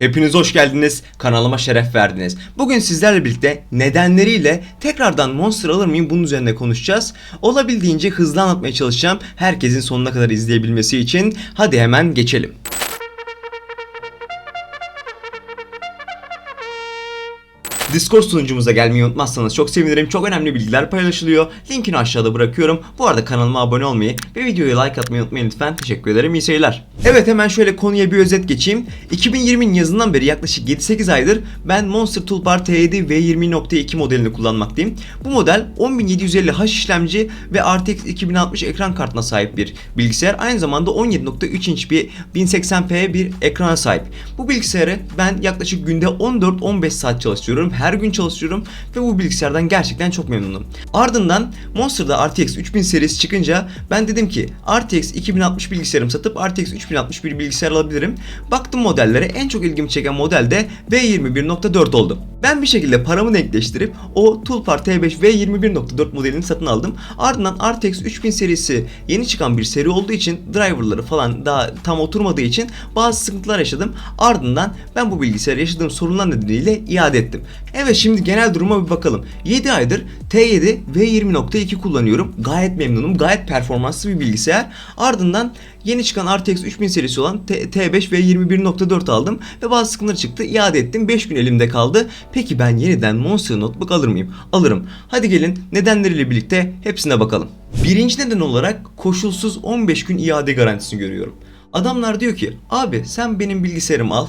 Hepiniz hoş geldiniz. Kanalıma şeref verdiniz. Bugün sizlerle birlikte nedenleriyle tekrardan Monster alır mıyım bunun üzerine konuşacağız. Olabildiğince hızlı anlatmaya çalışacağım. Herkesin sonuna kadar izleyebilmesi için. Hadi hemen geçelim. Discord sunucumuza gelmeyi unutmazsanız çok sevinirim. Çok önemli bilgiler paylaşılıyor. Linkini aşağıda bırakıyorum. Bu arada kanalıma abone olmayı ve videoya like atmayı unutmayın lütfen. Teşekkür ederim. İyi seyirler. Evet hemen şöyle konuya bir özet geçeyim. 2020'nin yazından beri yaklaşık 7-8 aydır ben Monster Toolbar T7 V20.2 modelini kullanmaktayım. Bu model 10750H işlemci ve RTX 2060 ekran kartına sahip bir bilgisayar. Aynı zamanda 17.3 inç bir 1080p bir ekrana sahip. Bu bilgisayarı ben yaklaşık günde 14-15 saat çalışıyorum. Her gün çalışıyorum ve bu bilgisayardan gerçekten çok memnunum. Ardından Monster'da RTX 3000 serisi çıkınca ben dedim ki RTX 2060 bilgisayarımı satıp RTX 3060 bir bilgisayar alabilirim. Baktım modellere en çok ilgimi çeken model de V21.4 oldu. Ben bir şekilde paramı denkleştirip o Toolpar T5 V21.4 modelini satın aldım. Ardından RTX 3000 serisi yeni çıkan bir seri olduğu için driverları falan daha tam oturmadığı için bazı sıkıntılar yaşadım. Ardından ben bu bilgisayarı yaşadığım sorunlar nedeniyle iade ettim. Evet şimdi genel duruma bir bakalım. 7 aydır T7 V20.2 kullanıyorum. Gayet memnunum. Gayet performanslı bir bilgisayar. Ardından yeni çıkan RTX 3000 serisi olan T- T5 V21.4 aldım ve bazı sıkıntılar çıktı. İade ettim. 5 gün elimde kaldı. Peki ben yeniden Monster Notebook alır mıyım? Alırım. Hadi gelin nedenleriyle birlikte hepsine bakalım. Birinci neden olarak koşulsuz 15 gün iade garantisini görüyorum. Adamlar diyor ki abi sen benim bilgisayarımı al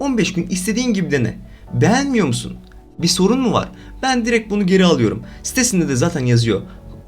15 gün istediğin gibi dene. Beğenmiyor musun? Bir sorun mu var? Ben direkt bunu geri alıyorum. Sitesinde de zaten yazıyor.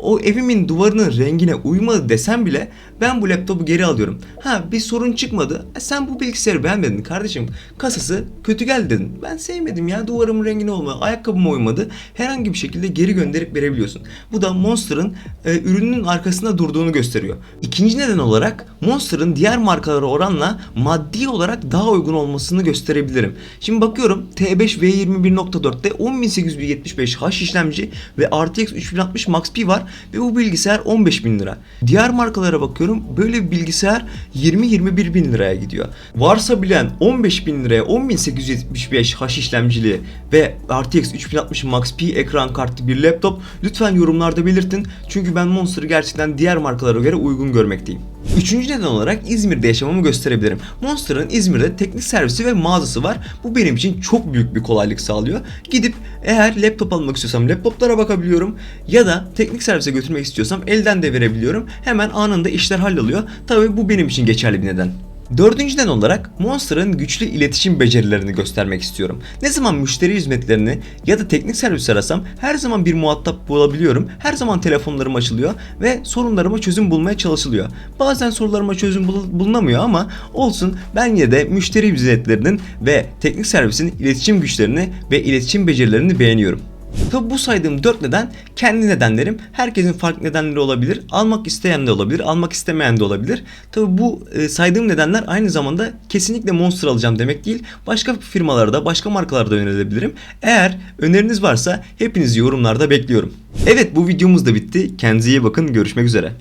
O evimin duvarının rengine uymadı desem bile ben bu laptopu geri alıyorum. Ha bir sorun çıkmadı. E, sen bu bilgisayarı beğenmedin kardeşim. Kasası kötü geldi dedin. Ben sevmedim ya duvarımın rengine olmadı. Ayakkabıma uymadı. Herhangi bir şekilde geri gönderip verebiliyorsun. Bu da Monster'ın e, ürünün arkasında durduğunu gösteriyor. İkinci neden olarak Monster'ın diğer markalara oranla maddi olarak daha uygun olmasını gösterebilirim. Şimdi bakıyorum T5 V21.4'te 10875H işlemci ve RTX 3060 Max P var ve bu bilgisayar 15 bin lira. Diğer markalara bakıyorum böyle bir bilgisayar 20-21 bin liraya gidiyor. Varsa bilen 15 bin liraya 10875H işlemcili ve RTX 3060 Max P ekran kartlı bir laptop lütfen yorumlarda belirtin. Çünkü ben Monster'ı gerçekten diğer markalara göre uygun görmekteyim. Üçüncü neden olarak İzmir'de yaşamamı gösterebilirim. Monster'ın İzmir'de teknik servisi ve mağazası var. Bu benim için çok büyük bir kolaylık sağlıyor. Gidip eğer laptop almak istiyorsam laptoplara bakabiliyorum ya da teknik servise götürmek istiyorsam elden de verebiliyorum. Hemen anında işler halloluyor. Tabii bu benim için geçerli bir neden. Dördüncü neden olarak Monster'ın güçlü iletişim becerilerini göstermek istiyorum. Ne zaman müşteri hizmetlerini ya da teknik servis arasam her zaman bir muhatap bulabiliyorum. Her zaman telefonlarım açılıyor ve sorunlarıma çözüm bulmaya çalışılıyor. Bazen sorularıma çözüm bul- bulunamıyor ama olsun ben yine de müşteri hizmetlerinin ve teknik servisin iletişim güçlerini ve iletişim becerilerini beğeniyorum. Tabi bu saydığım 4 neden kendi nedenlerim. Herkesin farklı nedenleri olabilir. Almak isteyen de olabilir, almak istemeyen de olabilir. Tabi bu e, saydığım nedenler aynı zamanda kesinlikle Monster alacağım demek değil. Başka firmalarda, başka markalarda önerilebilirim. Eğer öneriniz varsa hepinizi yorumlarda bekliyorum. Evet bu videomuz da bitti. Kendinize iyi bakın. Görüşmek üzere.